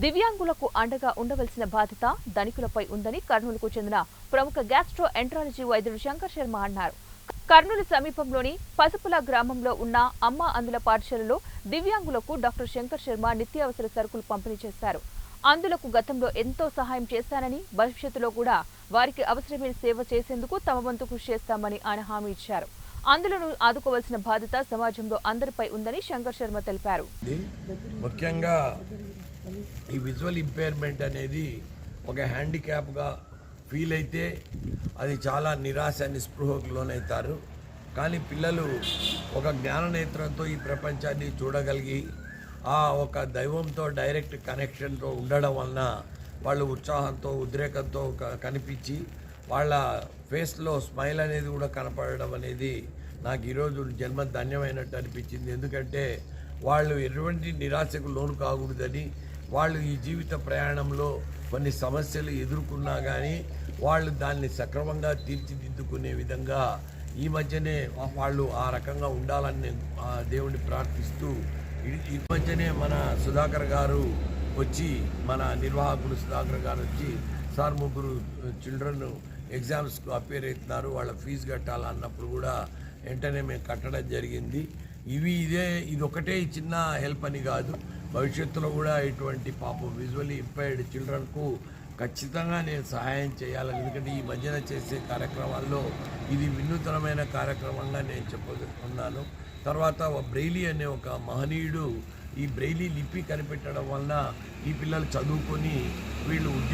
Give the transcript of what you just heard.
దివ్యాంగులకు అండగా ఉండవలసిన బాధ్యత ధనికులపై ఉందని కర్నూలుకు చెందిన ప్రముఖ గ్యాస్ట్రో ఎంట్రాలజీ వైద్యుడు శంకర్ శర్మ అన్నారు. కర్నూలు సమీపంలోని పసుపుల గ్రామంలో ఉన్న అమ్మ అందుల పాఠశాలలో దివ్యాంగులకు డాక్టర్ శంకర్ శర్మ నిత్యావసర సరుకులు పంపిణీ చేశారు. అందులకు గతంలో ఎంతో సహాయం చేశానని భవిష్యత్తులో కూడా వారికి అవసరమైన సేవ చేసేందుకు తమ వంతు కృషి చేస్తామని ఆయన హామీ ఇచ్చారు. అందులను ఆదుకోవాల్సిన బాధ్యత సమాజంలో అందరిపై ఉందని శంకర్ శర్మ తెలిపారు. ముఖ్యంగా ఈ విజువల్ ఇంపైర్మెంట్ అనేది ఒక హ్యాండిక్యాప్గా ఫీల్ అయితే అది చాలా నిరాశ నిస్పృహకు లోనవుతారు కానీ పిల్లలు ఒక జ్ఞాననేత్రంతో ఈ ప్రపంచాన్ని చూడగలిగి ఆ ఒక దైవంతో డైరెక్ట్ కనెక్షన్తో ఉండడం వలన వాళ్ళు ఉత్సాహంతో ఉద్రేకంతో కనిపించి వాళ్ళ ఫేస్లో స్మైల్ అనేది కూడా కనపడడం అనేది నాకు ఈరోజు జన్మ ధన్యమైనట్టు అనిపించింది. ఎందుకంటే వాళ్ళు ఎటువంటి నిరాశకు లోను కాకూడదని వాళ్ళు ఈ జీవిత ప్రయాణంలో కొన్ని సమస్యలు ఎదుర్కొన్నా కానీ వాళ్ళు దాన్ని సక్రమంగా తీర్చిదిద్దుకునే విధంగా ఈ మధ్యనే వాళ్ళు ఆ రకంగా ఉండాలని ఆ దేవుణ్ణి ప్రార్థిస్తూ ఈ- ఈ మధ్యనే మన సుధాకర్ గారు వచ్చి మన నిర్వాహకుడు సుధాకర్ గారు వచ్చి సార్ ముగ్గురు చిల్డ్రన్ ఎగ్జామ్స్కు అపేర్ అవుతున్నారు వాళ్ళ ఫీజు కట్టాలన్నప్పుడు కూడా వెంటనే మేము కట్టడం జరిగింది. ఇవి ఇదే ఇది ఒకటే చిన్న హెల్ప్ అని కాదు. భవిష్యత్తులో కూడా ఇటువంటి పాపం విజువల్లీ ఇంపైర్డ్ చిల్డ్రన్కు ఖచ్చితంగా నేను సహాయం చేయాలి ఎందుకంటే ఈ మధ్యన చేసే కార్యక్రమాల్లో ఇది వినూతనమైన కార్యక్రమంగా నేను చెప్పగలుగుతున్నాను. తర్వాత బ్రెయిలీ అనే ఒక మహనీయుడు ఈ బ్రెయిలీ లిపి కనిపెట్టడం వలన ఈ పిల్లలు చదువుకొని వీళ్ళు ఉద్యోగ